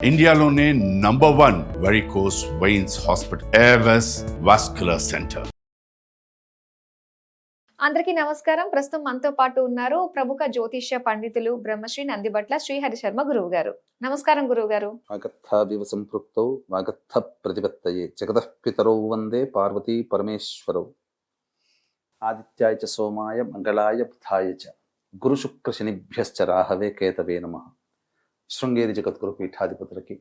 ఇండియాలోనే number one varicose veins hospital Avis vascular centre అందరికీ నమస్కారం. ప్రస్తుతం మనతో పాటు ఉన్నారు ప్రముఖ జ్యోతిష్య పండితులు బ్రహ్మశ్రీ నందిబట్ల శ్రీహరి శర్మ గురువు గారు. నమస్కారం గురువు గారు. వాగర్థావివ సంపృక్తౌ వాగర్థ ప్రతిపత్తయే. జగతః పితరౌ వందే పార్వతీ పరమేశ్వరౌ. ఆదిత్యాయ చ సోమాయ మంగళాయ బుధాయ చ. గురు శుక్ర శనిభ్యశ్చ రాహవే కేతవే నమ. శృంగేరి జగద్గురు పీఠాధిపతులకి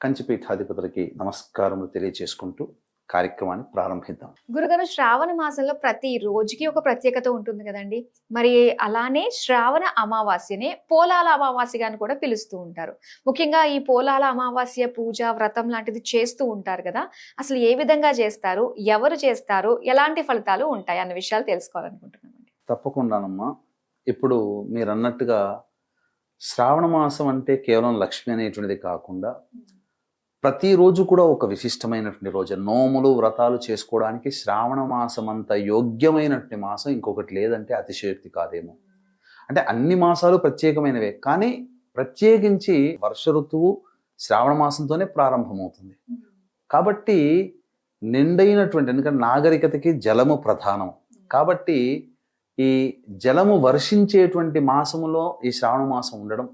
కంచి పీఠాధిపతులకి నమస్కారములు తెలియచేసుకుంటూ కార్యక్రమాన్ని ప్రారంభిద్దాం. గురుగారు శ్రావణ మాసంలో ప్రతి రోజుకి ఒక ప్రత్యేకత ఉంటుంది కదండి. మరి అలానే శ్రావణ అమావాస్యనే పోలాల అమావాస్యగా అని కూడా పిలుస్తూ ఉంటారు. ముఖ్యంగా ఈ పోలాల అమావాస్య పూజ వ్రతం లాంటిది చేస్తూ ఉంటారు కదా. అసలు ఏ విధంగా చేస్తారు? ఎవరు చేస్తారు? ఎలాంటి ఫలితాలు ఉంటాయి? అన్న విషయాలు తెలుసుకోవాలనుకుంటున్నామండి. తప్పకుండానమ్మా. ఇప్పుడు మీరు అన్నట్టుగా శ్రావణ మాసం అంటే కేవలం లక్ష్మి అనేటువంటిది కాకుండా ప్రతిరోజు కూడా ఒక విశిష్టమైనటువంటి రోజు. నోములు వ్రతాలు చేసుకోవడానికి శ్రావణ మాసం అంత యోగ్యమైనటువంటి మాసం ఇంకొకటి లేదంటే అతిశయోక్తి కాదేమో. అంటే అన్ని మాసాలు ప్రత్యేకమైనవే కానీ ప్రత్యేకించి వర్ష ఋతువు శ్రావణ మాసంతోనే ప్రారంభమవుతుంది. కాబట్టి నిండైనటువంటి ఎందుకంటే నాగరికతకి జలము ప్రధానం. కాబట్టి ఈ జలము వర్షించేటువంటి మాసములో ఈ శ్రావణ మాసం ఉండడం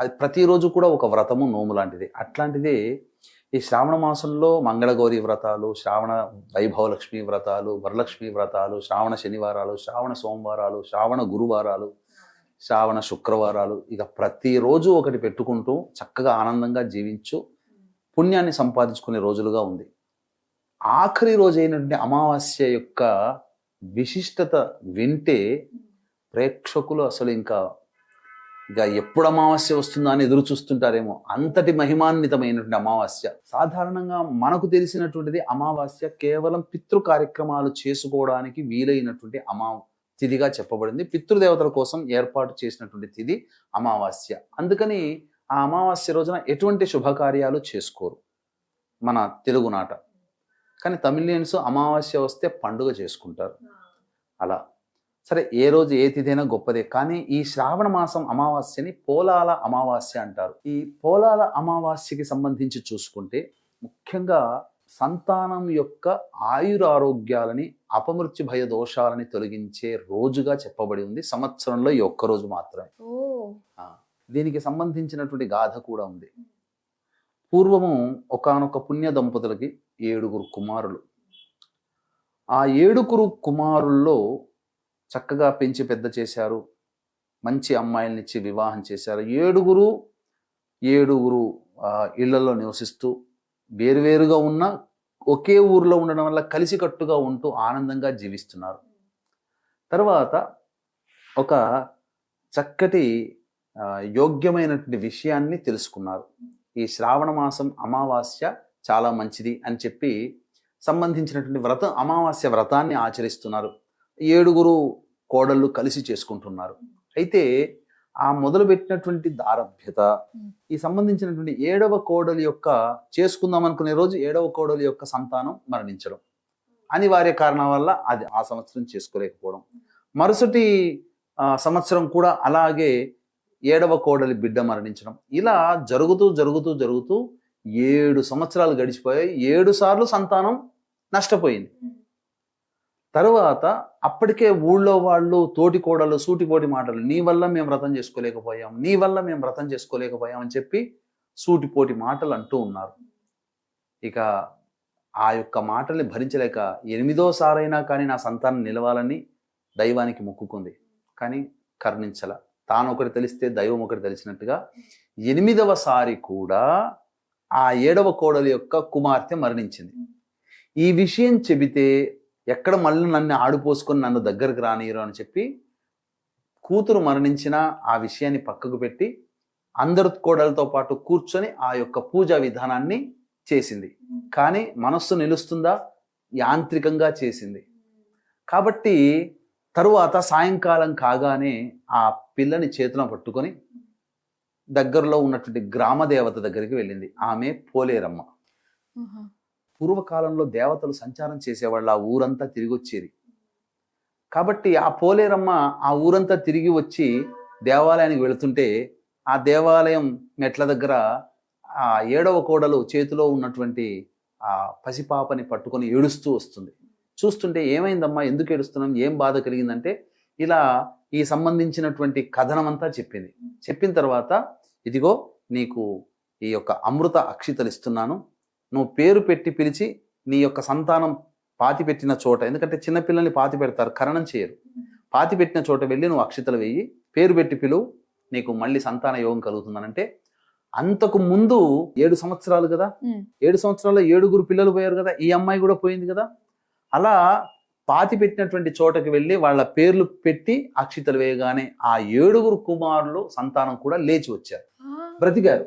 అది ప్రతిరోజు కూడా ఒక వ్రతము నోము లాంటిది. అట్లాంటిది ఈ శ్రావణ మాసంలో మంగళగౌరి వ్రతాలు శ్రావణ వైభవలక్ష్మి వ్రతాలు వరలక్ష్మి వ్రతాలు శ్రావణ శనివారాలు శ్రావణ సోమవారాలు శ్రావణ గురువారాలు శ్రావణ శుక్రవారాలు ఇక ప్రతిరోజు ఒకటి పెట్టుకుంటూ చక్కగా ఆనందంగా జీవించు. పుణ్యాన్ని సంపాదించుకునే రోజులుగా ఉంది. ఆఖరి రోజు అయినటువంటి అమావాస్య యొక్క విశిష్టత వింటే ప్రేక్షకులు అసలు ఇంకా ఇక ఎప్పుడు అమావాస్య వస్తుందా అని ఎదురు చూస్తుంటారేమో. అంతటి మహిమాన్వితమైనటువంటి అమావాస్య. సాధారణంగా మనకు తెలిసినటువంటిది అమావాస్య కేవలం పితృ కార్యక్రమాలు చేసుకోవడానికి వీలైనటువంటి అమా తిథిగా చెప్పబడింది. పితృదేవతల కోసం ఏర్పాటు చేసినటువంటి తిథి అమావాస్య. అందుకని ఆ అమావాస్య రోజున ఎటువంటి శుభకార్యాలు చేసుకోరు మన తెలుగునాట కానీ తమిళియన్స్ అమావాస్య వస్తే పండుగ చేసుకుంటారు. అలా. సరే ఏ రోజు ఏ తిథైనా గొప్పదే. కానీ ఈ శ్రావణ మాసం అమావాస్యని పోలాల అమావాస్య అంటారు. ఈ పోలాల అమావాస్యకి సంబంధించి చూసుకుంటే ముఖ్యంగా సంతానం యొక్క ఆయురారోగ్యాలని అపమృత్యు భయ దోషాలని తొలగించే రోజుగా చెప్పబడి ఉంది. సంవత్సరంలో ఈ ఒక్క రోజు మాత్రమే. దీనికి సంబంధించినటువంటి గాథ కూడా ఉంది. పూర్వము ఒకానొక పుణ్య దంపతులకి ఏడుగురు కుమారులు. ఆ ఏడుగురు కుమారుల్లో చక్కగా పెంచి పెద్ద చేశారు. మంచి అమ్మాయిలనిచ్చి వివాహం చేశారు. ఏడుగురు ఏడుగురు ఇళ్ళలో నివసిస్తూ వేరువేరుగా ఉన్న ఒకే ఊర్లో ఉండడం వల్ల కలిసికట్టుగా ఉంటూ ఆనందంగా జీవిస్తున్నారు. తర్వాత ఒక చక్కటి యోగ్యమైనటువంటి విషయాన్ని తెలుసుకున్నారు. ఈ శ్రావణ మాసం అమావాస్య చాలా మంచిది అని చెప్పి సంబంధించినటువంటి వ్రతం అమావాస్య వ్రతాన్ని ఆచరిస్తున్నారు. ఏడుగురు కోడళ్ళు కలిసి చేసుకుంటున్నారు. అయితే ఆ మొదలుపెట్టినటువంటి దారభ్యత ఈ సంబంధించినటువంటి ఏడవ కోడలి యొక్క చేసుకుందాం అనుకునే రోజు ఏడవ కోడలి యొక్క సంతానం మరణించడం. అనివార్య కారణం వల్ల అది ఆ సంవత్సరం చేసుకోలేకపోవడం. మరుసటి సంవత్సరం కూడా అలాగే ఏడవ కోడలి బిడ్డ మరణించడం. ఇలా జరుగుతూ జరుగుతూ జరుగుతూ ఏడు సంవత్సరాలు గడిచిపోయాయి. ఏడు సార్లు సంతానం నష్టపోయింది. తర్వాత అప్పటికే ఊళ్ళో వాళ్ళు తోటి కోడలు సూటిపోటి మాటలు నీ వల్ల మేము వ్రతం చేసుకోలేకపోయాం నీ వల్ల మేము వ్రతం చేసుకోలేకపోయాం అని చెప్పి సూటిపోటి మాటలు అంటూ ఉన్నారు. ఇక ఆ యొక్క మాటల్ని భరించలేక ఎనిమిదో సారైనా కానీ నా సంతానం నిలవాలని దైవానికి మొక్కుకుంది. కానీ కరుణించల. తాను ఒకటి తెలిస్తే దైవం ఒకటి తెలిసినట్టుగా ఎనిమిదవ సారి కూడా ఆ ఏడవ కోడలి యొక్క కుమార్తె మరణించింది. ఈ విషయం చెబితే ఎక్కడ మళ్ళీ నన్ను ఆడిపోసుకొని నన్ను దగ్గరకు రానియరు అని చెప్పి కూతురు మరణించిన ఆ విషయాన్ని పక్కకు పెట్టి అందరు కోడలతో పాటు కూర్చొని ఆ యొక్క పూజా విధానాన్ని చేసింది. కానీ మనస్సు నిలుస్తుందా? యాంత్రికంగా చేసింది. కాబట్టి తరువాత సాయంకాలం కాగానే ఆ పిల్లని చేతిలో పట్టుకొని దగ్గరలో ఉన్నటువంటి గ్రామ దేవత దగ్గరికి వెళ్ళింది. ఆమె పోలేరమ్మ. పూర్వకాలంలో దేవతలు సంచారం చేసేవాళ్ళు ఆ ఊరంతా తిరిగి వచ్చేది కాబట్టి ఆ పోలేరమ్మ ఆ ఊరంతా తిరిగి వచ్చి దేవాలయానికి వెళుతుంటే ఆ దేవాలయం మెట్ల దగ్గర ఆ ఏడవ కోడలు చేతిలో ఉన్నటువంటి ఆ పసిపాపని పట్టుకొని ఏడుస్తూ వస్తుంది. చూస్తుంటే ఏమైందమ్మా? ఎందుకు ఏడుస్తున్నాం? ఏం బాధ కలిగిందంటే ఇలా ఈ సంబంధించినటువంటి కథనం అంతా చెప్పింది. చెప్పిన తర్వాత ఇదిగో నీకు ఈ యొక్క అమృత అక్షితలు ఇస్తున్నాను. నువ్వు పేరు పెట్టి పిలిచి నీ యొక్క సంతానం పాతి పెట్టిన చోట ఎందుకంటే చిన్నపిల్లల్ని పాతి పెడతారు కరణం చేయరు. పాతి పెట్టిన చోట వెళ్ళి నువ్వు అక్షితలు వెయ్యి పేరు పెట్టి పిలువు నీకు మళ్ళీ సంతాన యోగం కలుగుతుందనంటే అంతకు ముందు ఏడు సంవత్సరాలు కదా. ఏడు సంవత్సరాల్లో ఏడుగురు పిల్లలు పోయారు కదా? ఈ అమ్మాయి కూడా పోయింది కదా? అలా పాతి పెట్టినటువంటి చోటకి వెళ్ళి వాళ్ళ పేర్లు పెట్టి అక్షితలు వేయగానే ఆ ఏడుగురు కుమారులు సంతానం కూడా లేచి వచ్చారు. బ్రతికారు.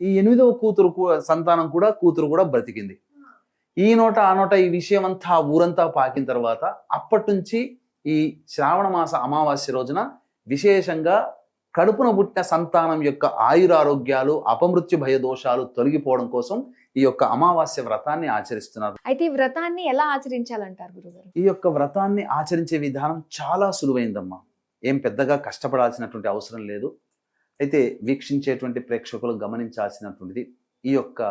ఈ ఎనిమిదవ కూతురు సంతానం కూడా కూతురు కూడా బ్రతికింది. ఈ నోట ఆ నోట ఈ విషయం అంతా ఊరంతా పాకిన తర్వాత అప్పటి నుంచి ఈ శ్రావణ మాస అమావాస్య రోజున విశేషంగా కడుపున పుట్టిన సంతానం యొక్క ఆయురారోగ్యాలు అపమృత్యు భయ దోషాలు తొలగిపోవడం కోసం ఈ యొక్క అమావాస్య వ్రతాన్ని ఆచరిస్తున్నారు. అయితే ఈ వ్రతాన్ని ఎలా ఆచరించాలంటారు గురుగారు? ఈ యొక్క వ్రతాన్ని ఆచరించే విధానం చాలా సులువైందమ్మా. ఏం పెద్దగా కష్టపడాల్సినటువంటి అవసరం లేదు. అయితే వీక్షించేటువంటి ప్రేక్షకులు గమనించాల్సినటువంటిది ఈ యొక్క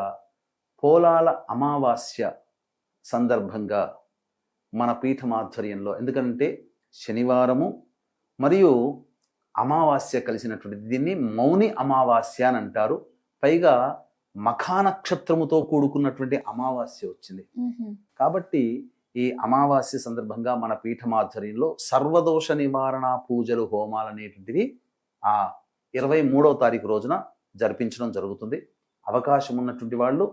పోలాల అమావాస్య సందర్భంగా మన పీఠం ఆధ్వర్యంలో ఎందుకంటే శనివారము మరియు అమావాస్య కలిసినటువంటిది. దీన్ని మౌని అమావాస్య అని అంటారు. పైగా మఖా నక్షత్రముతో కూడుకున్నటువంటి అమావాస్య వచ్చింది. కాబట్టి ఈ అమావాస్య సందర్భంగా మన పీఠమాధ్వర్యంలో సర్వదోష నివారణ పూజలు హోమాలు అనేటువంటివి ఆ ఇరవై మూడవ తారీఖు రోజున జరిపించడం జరుగుతుంది. అవకాశం ఉన్నటువంటి వాళ్ళు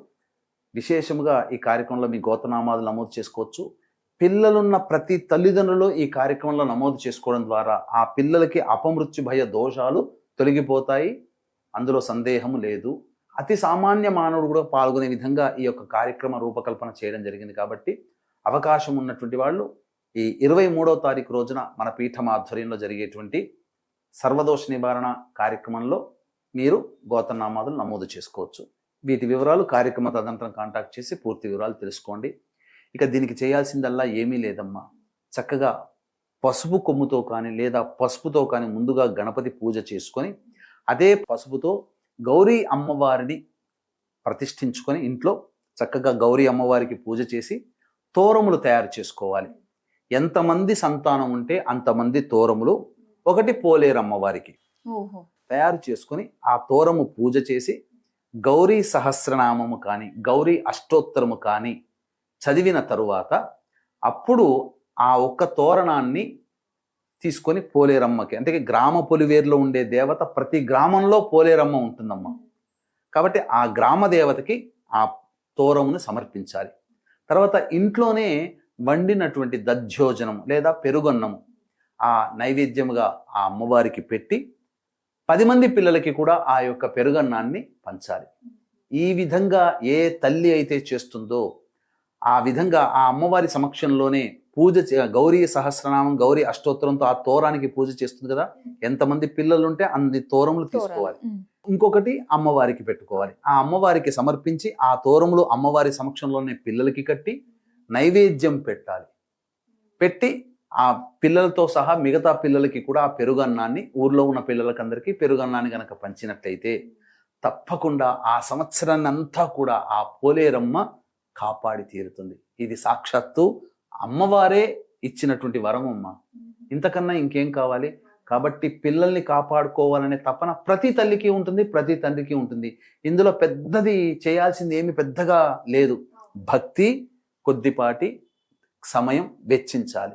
విశేషముగా ఈ కార్యక్రమంలో మీ గోతనామాలు నమోదు చేసుకోవచ్చు. పిల్లలున్న ప్రతి తల్లిదండ్రులు ఈ కార్యక్రమంలో నమోదు చేసుకోవడం ద్వారా ఆ పిల్లలకి అపమృత్యు భయ దోషాలు తొలగిపోతాయి. అందులో సందేహము లేదు. అతి సామాన్య మానవుడు కూడా పాల్గొనే విధంగా ఈ యొక్క కార్యక్రమ రూపకల్పన చేయడం జరిగింది కాబట్టి అవకాశం ఉన్నటువంటి వాళ్ళు ఈ ఇరవై మూడవ తారీఖు రోజున మన పీఠం ఆధ్వర్యంలో జరిగేటువంటి సర్వదోష నివారణ కార్యక్రమంలో మీరు గోతనామాదులు నమోదు చేసుకోవచ్చు. వీటి వివరాలు కార్యక్రమ తదనంతరం కాంటాక్ట్ చేసి పూర్తి వివరాలు తెలుసుకోండి. ఇక దీనికి చేయాల్సిందల్లా ఏమీ లేదమ్మా. చక్కగా పసుపు కొమ్ముతో కానీ లేదా పసుపుతో కానీ ముందుగా గణపతి పూజ చేసుకొని అదే పసుపుతో గౌరీ అమ్మవారిని ప్రతిష్ఠించుకొని ఇంట్లో చక్కగా గౌరీ అమ్మవారికి పూజ చేసి తోరములు తయారు చేసుకోవాలి. ఎంతమంది సంతానం ఉంటే అంతమంది తోరములు ఒకటి పోలేరు అమ్మవారికి. తయారు చేసుకొని ఆ తోరము పూజ చేసి గౌరీ సహస్రనామము కానీ గౌరీ అష్టోత్తరము కానీ చదివిన తరువాత అప్పుడు ఆ ఒక్క తోరణాన్ని తీసుకొని పోలేరమ్మకి. అంటే గ్రామ పొలివేరులో ఉండే దేవత ప్రతి గ్రామంలో పోలేరమ్మ ఉంటుందమ్మ. కాబట్టి ఆ గ్రామ దేవతకి ఆ తోరమును సమర్పించాలి. తర్వాత ఇంట్లోనే వండినటువంటి దధ్యోజనం లేదా పెరుగన్నము ఆ నైవేద్యముగా ఆ అమ్మవారికి పెట్టి పది మంది పిల్లలకి కూడా ఆ యొక్క పెరుగన్నాన్ని పంచాలి. ఈ విధంగా ఏ తల్లి అయితే చేస్తుందో ఆ విధంగా ఆ అమ్మవారి సమక్షంలోనే పూజ చే- గౌరీ సహస్రనామం గౌరీ అష్టోత్తరంతో ఆ తోరానికి పూజ చేస్తుంది కదా? ఎంతమంది పిల్లలు ఉంటే అన్ని తోరములు తీసుకోవాలి. ఇంకొకటి అమ్మవారికి పెట్టుకోవాలి. ఆ అమ్మవారికి సమర్పించి ఆ తోరములు అమ్మవారి సమక్షంలోనే పిల్లలకి కట్టి నైవేద్యం పెట్టాలి. పెట్టి ఆ పిల్లలతో సహా మిగతా పిల్లలకి కూడా ఆ పెరుగన్నాన్ని ఊర్లో ఉన్న పిల్లలకందరికీ పెరుగన్నాన్ని గనక పంచినట్లయితే తప్పకుండా ఆ సంవత్సరాన్ని అంతా కూడా ఆ పోలేరమ్మ కాపాడి తీరుతుంది. ఇది సాక్షాత్తు అమ్మవారే ఇచ్చినటువంటి వరం అమ్మ. ఇంతకన్నా ఇంకేం కావాలి? కాబట్టి పిల్లల్ని కాపాడుకోవాలనే తపన ప్రతి తల్లికి ఉంటుంది ప్రతి తండ్రికి ఉంటుంది. ఇందులో పెద్దది చేయాల్సింది ఏమి పెద్దగా లేదు. భక్తి కొద్దిపాటి సమయం వెచ్చించాలి.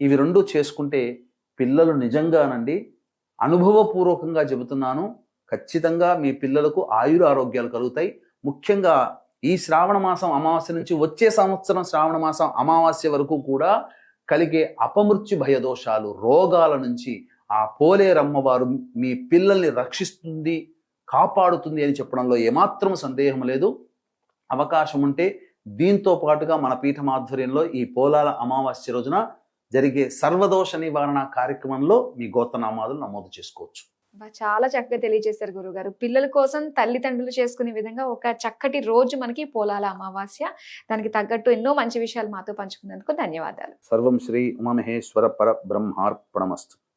ఇవి రెండు చేసుకుంటే పిల్లలు నిజంగానండి అనుభవపూర్వకంగా చెబుతున్నాను. ఖచ్చితంగా మీ పిల్లలకు ఆయుర ఆరోగ్యాలు కలుగుతాయి. ముఖ్యంగా ఈ శ్రావణ మాసం అమావాస్య నుంచి వచ్చే సంవత్సరం శ్రావణ మాసం అమావాస్య వరకు కూడా కలిగే అపమృత్యు భయదోషాలు రోగాల నుంచి ఆ పోలేరమ్మవారు మీ పిల్లల్ని రక్షిస్తుంది కాపాడుతుంది అని చెప్పడంలో ఏమాత్రం సందేహం లేదు. అవకాశం ఉంటే దీంతో పాటుగా మన పీఠం ఆధ్వర్యంలో ఈ పోలాల అమావాస్య రోజున జరిగే సర్వదోష నివారణ కార్యక్రమంలో మీ గోత్రనామాదులు నమోదు చేసుకోవచ్చు. చాలా చక్కగా తెలియజేశారు గురుగారు. పిల్లల కోసం తల్లిదండ్రులు చేసుకునే విధంగా ఒక చక్కటి రోజు మనకి పోలాల అమావాస్య. దానికి తగ్గట్టు ఎన్నో మంచి విషయాలు మాతో పంచుకున్నందుకు ధన్యవాదాలు. సర్వం శ్రీ ఉమామహేశ్వర పర బ్రహ్మార్పణమస్తు.